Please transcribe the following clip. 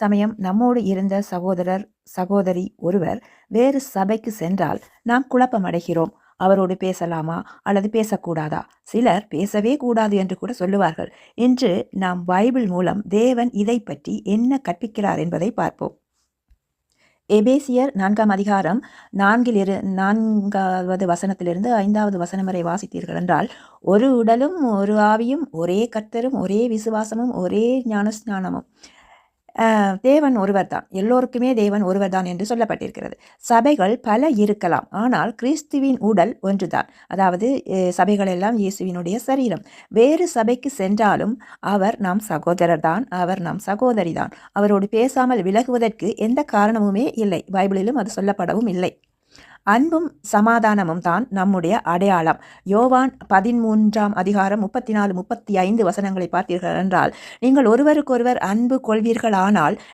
சமயம் நம்மோடு இருந்த சகோதரர் சகோதரி ஒருவர் வேறு சபைக்கு சென்றால் நாம் குழப்பமடைகிறோம். அவரோடு பேசலாமா அல்லது பேசக்கூடாதா? சிலர் பேசவே கூடாது என்று கூட சொல்லுவார்கள். இன்று நாம் பைபிள் மூலம் தேவன் இதை பற்றி என்ன கற்பிக்கிறார் என்பதை பார்ப்போம். எபேசியர் நான்காம் அதிகாரம் நான்கிலிரு நான்காவது வசனத்திலிருந்து ஐந்தாவது வசனம் வரை வாசித்தீர்கள் என்றால் ஒரு உடலும் ஒரு ஆவியும் ஒரே கர்த்தரும் ஒரே விசுவாசமும் ஒரே ஞானஸ்நானமும். தேவன் ஒருவர் தான் எல்லோருக்குமே தேவன் ஒருவர் தான் என்று சொல்லப்பட்டிருக்கிறது. சபைகள் பல இருக்கலாம். ஆனால் கிறிஸ்துவின் உடல் ஒன்றுதான். அதாவது சபைகள் எல்லாம் இயேசுவினுடைய சரீரம். வேறு சபைக்கு சென்றாலும் அவர் நம் சகோதரர் தான் அவர் நம் சகோதரி தான் அவரோடு பேசாமல் விலகுவதற்கு எந்த காரணமுமே இல்லை. பைபிளிலும் அது சொல்லப்படவும் இல்லை. அன்பும் சமாதானமும் தான் நம்முடைய அடையாளம். யோவான் பதிமூன்றாம் அதிகாரம் முப்பத்தி நாலு முப்பத்தி ஐந்து வசனங்களை பார்த்தீர்கள் என்றால் நீங்கள் ஒருவருக்கொருவர் அன்பு கொள்வீர்களானால்